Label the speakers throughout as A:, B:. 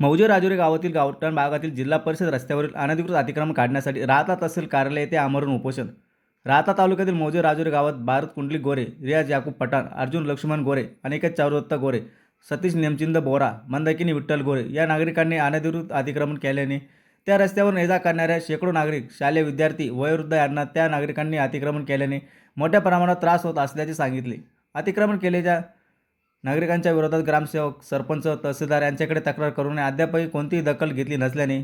A: मौजे राजुरी गावातील गावठाण भागातील जिल्हा परिषद रस्त्यावरील अनधिकृत अतिक्रमण काढण्यासाठी राहता तहसील कार्यालय येथे आमरण उपोषण. राहता तालुक्यातील मौजे राजुरी गावात भारत कुंडली गोरे रियाज याकूब पठाण अर्जुन लक्ष्मण गोरे अनिकेत चारुदत्त गोरे सतीश नेमचिंद बोरा मंदाकिनी विठ्ठल गोरे या नागरिकांनी अनधिकृत अतिक्रमण केल्याने त्या रस्त्यावर ये जा करणाऱ्या शेकडो नागरिक शालेय विद्यार्थी वयोवृद्ध यांना त्या नागरिकांनी अतिक्रमण केल्याने मोठ्या प्रमाणात त्रास होत असल्याचे सांगितले. अतिक्रमण केल्याच्या नागरिकांच्या विरोधात ग्रामसेवक सरपंच तहसीलदार यांच्याकडे तक्रार करून अद्यापही कोणतीही दखल घेतली नसल्याने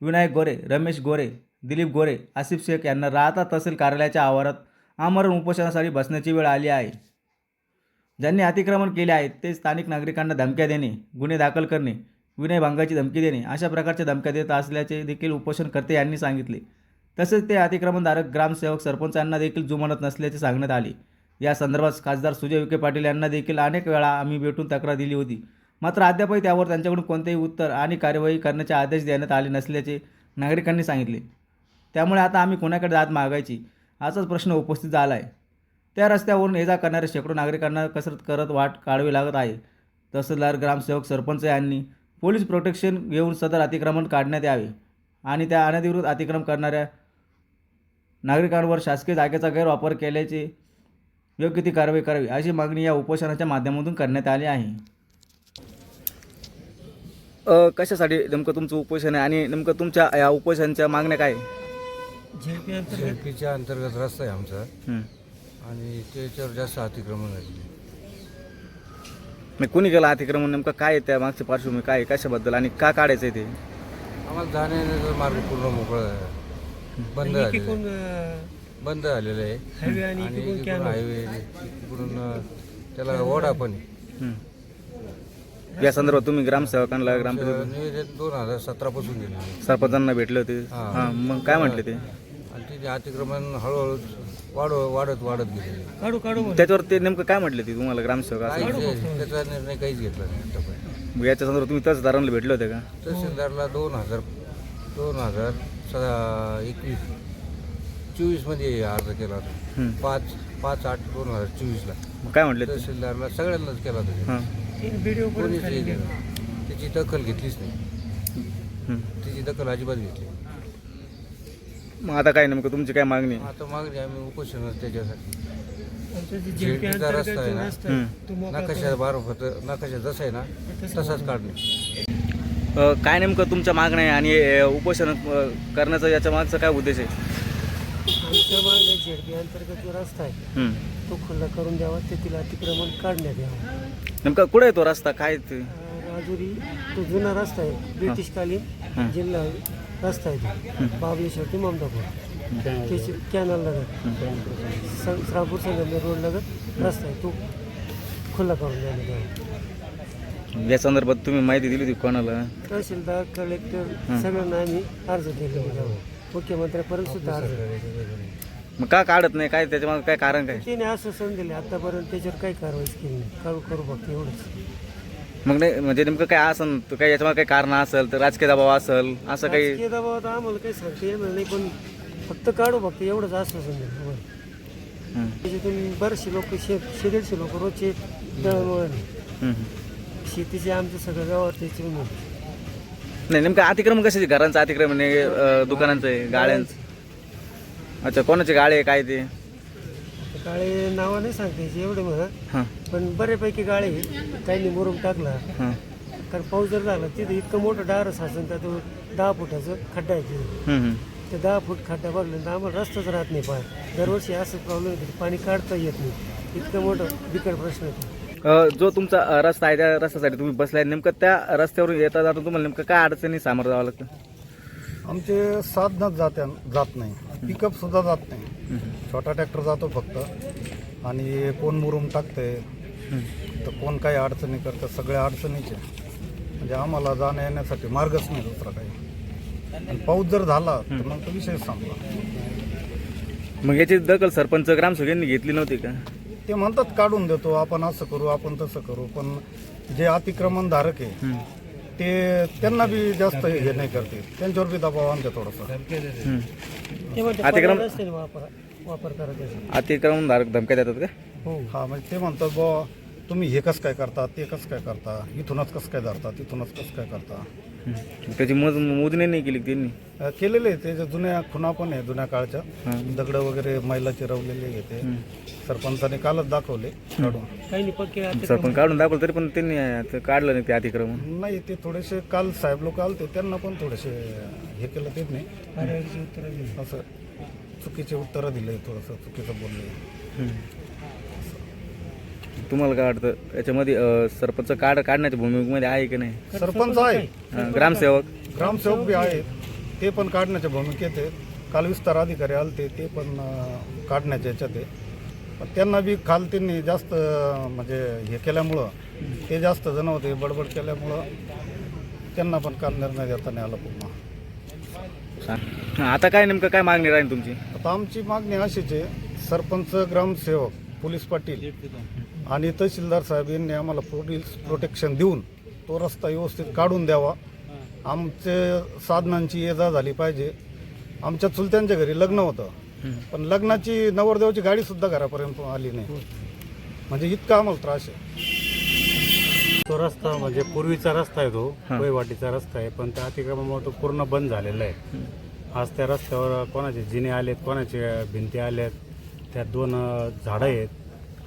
A: विनायक गोरे रमेश गोरे दिलीप गोरे आसिफ शेख यांना राहता तहसील कार्यालयाच्या आवारात आमरण उपोषणासाठी बसण्याची वेळ आली आहे. ज्यांनी अतिक्रमण केले आहे ते स्थानिक नागरिकांना धमक्या देणे गुन्हे दाखल करणे विनयभंगाची धमकी देणे अशा प्रकारच्या धमक्या देत असल्याचे देखील उपोषणकर्ते यांनी सांगितले. तसेच ते अतिक्रमणधारक ग्रामसेवक सरपंचांना देखील जुमानत नसल्याचे सांगण्यात आले. या संदर्भात खासदार सुजय विखे पाटील यांना देखील अनेक वेळा आम्ही भेटून तक्रार दिली होती. मात्र अद्यापही त्यावर त्यांच्याकडून कोणतेही उत्तर आणि कार्यवाही करण्याचे आदेश देण्यात आले नसल्याचे नागरिकांनी सांगितले. त्यामुळे आता आम्ही कोणाकडे दाद मागायची असाच प्रश्न उपस्थित झाला आहे त्या रस्त्यावरून ये जा करणाऱ्या शेकडो नागरिकांना कसरत करत वाट काढावी लागत आहे. तहसीलदार ग्रामसेवक सरपंच यांनी पोलीस प्रोटेक्शन घेऊन सदर अतिक्रमण काढण्यात यावे आणि त्या अनधिकृत अतिक्रमण करणाऱ्या नागरिकांवर शासकीय जागेचा गैरवापर केल्याचे योग्य ती कारवाई करावी अशी मागणी या उपोषणाच्या माध्यमातून करण्यात आली आहे. कशासाठी नेमकं तुमचं उपोषण आहे आणि नेमकं तुमच्या या उपोषणाच्या मागण्या काय
B: झेडपी अंतर्गत?
C: रस्ता आहे आमचा.
A: हं.
C: आणि त्याच्यावर जास्त अतिक्रमण झाले
A: मग कोणी केलं अतिक्रमण? नेमकं काय आहे त्या मागची पार्श्वभूमी? काय आहे? कशाबद्दल? आणि का काढायचं आहे ते?
C: आम्हाला जाण्याचा मार्ग पूर्ण मोकळा आहे. बंद आहे. बंद झालेलं आहे.
B: आणि
C: इकडून हायवे इकडून त्याला ओढा पण आहे.
A: या संदर्भात तुम्ही ग्रामसेवकांना ग्राम
C: निवेदन दोन हजार सतरा पासून आहे.
A: सरपंचांना भेटले होते.
C: हा.
A: हां मग काय म्हटले ते?
C: आणि तिथे अतिक्रमण हळूहळू वाढ वाढत वाढत गेले
B: काढू काढू
A: त्याच्यावर ते नेमकं काय म्हटले ते तुम्हाला ग्रामसेवक असं?
C: त्याचा निर्णय काहीच घेतला नाही आतापर्यंत.
A: मग याच्या संदर्भात तुम्ही तहसीलदारांना भेटले होते का?
C: तहसीलदारला दोन हजार दोन हजार स एकवीस. चोवीसमध्ये अर्ज केला होता. पाच पाच आठ दोन हजार चोवीसला
A: काय म्हटले
C: तहसीलदारला सगळ्यांनाच केला होता कोणीच हे. केलं. त्याची दखल घेतलीच नाही. त्याची दखल अजिबात घेतली
A: मग आता काय नेमकं तुमची काय मागणी आहे?
C: आता मागणी आम्ही उपोषण त्याच्यासाठी झेडपीचा रस्ता आहे ना.
A: हं.
C: नकाशा बारोबर नकाशा जसा आहे ना तसाच काढणे
A: अ, काय नेमकं तुमच्या मागण्या आहे आणि अ, उपोषण अ, करण्याचा याच्या मागचा काय उद्देश आहे
B: आमच्या मागे झेडपी अंतर्गत जो रस्ता आहे. तो खुल्ला करून द्यावा तेथील अतिक्रमण काढण्यात यावं.
A: नेमका कुठे आहे तो रस्ता? काय ते?
B: अं, राजुरी तो जुना रस्ता आहे. ब्रिटिशकालीन जिल्हा रस्ता आहे तो. बाबलेश्वर ते ममदापूर त्याची कॅनल लगत. स- श्रापूर संगमनेर रोड लगत रस्ता आहे तो खुल्ला करून द्यायला द्यावा
A: या संदर्भात तुम्ही माहिती दिली होती कोणाला?
B: तहसीलदार कलेक्टर सगळ्यांना आम्ही अर्ज केले होते मुख्यमंत्र्यापर्यंत सुद्धा अर्ज
A: मग का काढत नाही? काय त्याच्यामागे काय कारण काय?
B: त्याने आश्वासन दिले. आतापर्यंत त्याच्यावर काही कारवाईच केली नाही. काढू करू फक्त एवढंच.
A: मग नाही म्हणजे नेमकं काय असेल तर काही याच्या मागे काही कारण असेल तर राजकीय दबाव असेल असं काही?
B: राजकीय दबाव तर आम्हाला काही सांगता येणार नाही पण फक्त काढू फक्त एवढंच बरं.
A: हं.
B: त्याच्यातून बरेचसे लोक शे शे दीडशे लोक रोजचे दळणवळण
A: हं.
B: शेतीचे आमचं सगळं व्यवहार त्याचे
A: नाही नेमकं अतिक्रमण कशाचे? घरांचं अतिक्रमण आहे अ, दुकानांचं आहे गाड्यांचं? अच्छा कोणाचे गाळे आहे काय ते?
B: गाळे नावं नाही सांगता यायचे एवढे म्हणा.
A: हां.
B: पण बऱ्यापैकी गाळे. काहींनी मुरुम टाकला.
A: हां.
B: कारण पाऊस जर झाला तिथं इतकं मोठं डार साचून त्यात दहा फुटाचं खड्डा आहे तिथं. ते दहा फूट खड्डा भरल्यानंतर आम्हाला रस्ताच राहत नाही पाय दरवर्षी असं प्रॉब्लेम येतो पाणी काढता येत नाही. इतकं मोठं बिकट प्रश्न येतो
A: जो तुमचा रस्ता आहे त्या रस्त्यासाठी तुम्ही बसलाय नेमकं त्या रस्त्यावरून येता जाता तुम्हाला नेमकं काय अडचणी सामोरं जावं लागतं?
D: आमचे साधनच जात्या जात नाही. पिकअप सुद्धा जात नाही. छोटा ट्रॅक्टर जातो फक्त. आणि कोण मुरुम टाकते तर कोण काही अडचणी करतं सगळ्या अडचणीचे. म्हणजे आम्हाला जाण्या येण्यासाठी मार्गच नाही दुसरा काही. आणि पाऊस जर झाला तर मग तो विषय संपला.
A: मग याची दखल सरपंच ग्रामसेवकांनी घेतली नव्हती का?
D: ते म्हणतात काढून देतो आपण असं करू आपण तसं करू. पण जे अतिक्रमण धारक आहे ते त्यांना बी जास्त हे नाही करते. त्यांच्यावर बी दबाव आणते थोडासा
A: हं. अतिक्रम-
B: वापर वापर
A: अतिक्रमण धारक धमक्या देतात का?
B: हो.
D: हा म्हणजे ते म्हणतात बुवा तुम्ही हे कसं काय करता? ते कसं काय करता? इथूनच कसं काय धरता? तिथूनच कसं काय करता.
A: त्याची मोज मोजणी नाही केली त्यांनी?
D: अ, केलेले आहे. ते जे जुन्या खुणा पण आहे जुन्या काळच्या. दगड वगैरे मैलाचे रवलेले आहे ते. सरपंचाने कालच दाखवले. काढून
B: काही नाही पक्के आता
A: सर पण काढून दाखवलं तरी पण त्यांनी काढलं नाही ते अतिक्रमण.
D: नाही ते थोडेसे काल साहेब लोक आलते त्यांना पण थोडेसे हे केलं तेच नाही. असं चुकीचे उत्तरं दिले थोडंसं चुकीचं बोलले.
A: तुम्हाला काय वाटतं? याच्यामध्ये अं, सरपंच काढ काढण्याच्या भूमिकेमध्ये आहे की नाही?
D: सरपंच आहे.
A: अं, ग्रामसेवक.
D: ग्रामसेवक बी आहेत. ते पण काढण्याच्या भूमिकेत आहेत. काल विस्तार अधिकारी आलते ते पण अं, काढण्याच्या याच्यात आहे पण त्यांना बी काल त्यांनी जास्त अं, म्हणजे हे केल्यामुळं ते जास्त जण होते बडबड केल्यामुळं त्यांना पण काल निर्णय देता नाही आला पुन्हा
A: सांग. आता काय नेमकं काय मागणी राहील तुमची?
D: आता आमची मागणी अशीच आहे. सरपंच ग्रामसेवक पोलीस पाटील आणि तहसीलदार साहेब यांनी आम्हाला पोलीस प्रोटेक्शन देऊन तो रस्ता व्यवस्थित काढून द्यावा. आमचे साधनांची ये जा झाली पाहिजे. आमच्या चुलत्यांच्या घरी लग्न होतं. पण लग्नाची नवरदेवाची गाडी सुद्धा घरापर्यंत आली नाही. म्हणजे इतका आम्हाला त्रास आहे.
E: तो रस्ता म्हणजे पूर्वीचा रस्ता आहे तो वयवाटीचा रस्ता आहे पण त्या अतिक्रमणामुळे तो पूर्ण बंद झालेला आहे. आज त्या रस्त्यावर कोणाचे जिने आलेत कोणाचे भिंती आल्यात त्यात दोन झाडं आहेत.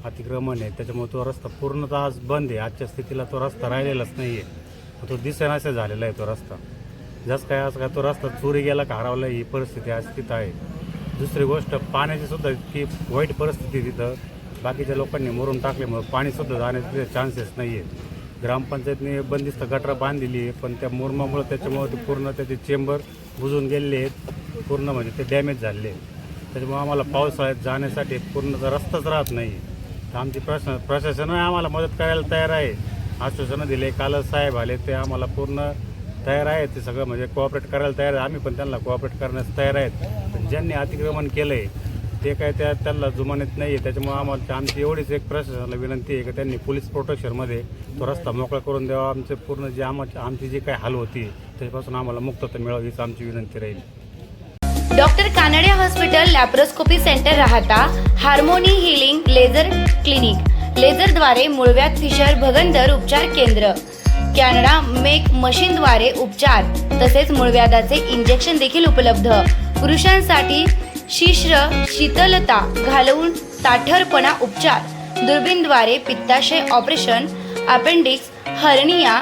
E: अतिक्रमण आहे त्याच्यामुळे तो रस्ता पूर्णतः आज बंद आहे. आजच्या स्थितीला तो रस्ता राहिलेलाच नाही आहे तो दिसेनासा झालेला आहे तो रस्ता. जसं काय असं काय तो रस्ता चोरी गेला का हरवला ही परिस्थिती आज तिथं आहे. दुसरी गोष्ट पाण्याची सुद्धा इतकी वाईट परिस्थिती तिथं. बाकीच्या लोकांनी मरून टाकल्यामुळे पाणीसुद्धा जाण्याचे चान्सेस नाही आहेत ग्रामपंचायतने बंदिस्त गटरा बांधलेली आहे पण त्या मुरमामुळे त्याच्यामुळे ते पूर्ण त्याचे चेंबर बुजून गेलेले आहेत. पूर्ण म्हणजे ते डॅमेज झालेले आहेत. त्याच्यामुळे आम्हाला पावसाळ्यात जाण्यासाठी पूर्णचा रस्ताच राहत नाही तर आमची प्रशा प्रशासन आम्हाला मदत करायला तयार आहे. आश्वासनं दिले कालच साहेब आले ते आम्हाला पूर्ण तयार आहेत ते सगळं म्हणजे कोऑपरेट करायला तयार आहे. आम्ही पण त्यांना कोऑपरेट करण्यास तयार आहेत. ज्यांनी अतिक्रमण केलं आहे ते काय त्या त्यांना जुमानत नाही आहे त्याच्यामुळे आम्हाला आमची एवढीच एक प्रशासनाला विनंती आहे की त्यांनी पोलीस प्रोटेक्शनमध्ये तो रस्ता मोकळा करून द्यावा. आमचे पूर्ण जे आमची आमची जी काय हाल होती त्याच्यापासून आम्हाला मुक्तता मिळावी हीच आमची विनंती राहील.
F: Doctor Kanade hospital laparoscopy centre Rahata harmony healing laser clinic. लेझरद्वारे मुळव्यात फिशर भगंदर उपचार केंद्र. कॅनडा मेक मशीनद्वारे उपचार तसेच मुळव्याधाचे इंजेक्शन देखील उपलब्ध. पुरुषांसाठी शिश्र शीतलता घालवून ताठरपणा उपचार. दुर्बीनद्वारे पित्ताशय ऑपरेशन अपेंडिक्स हर्निया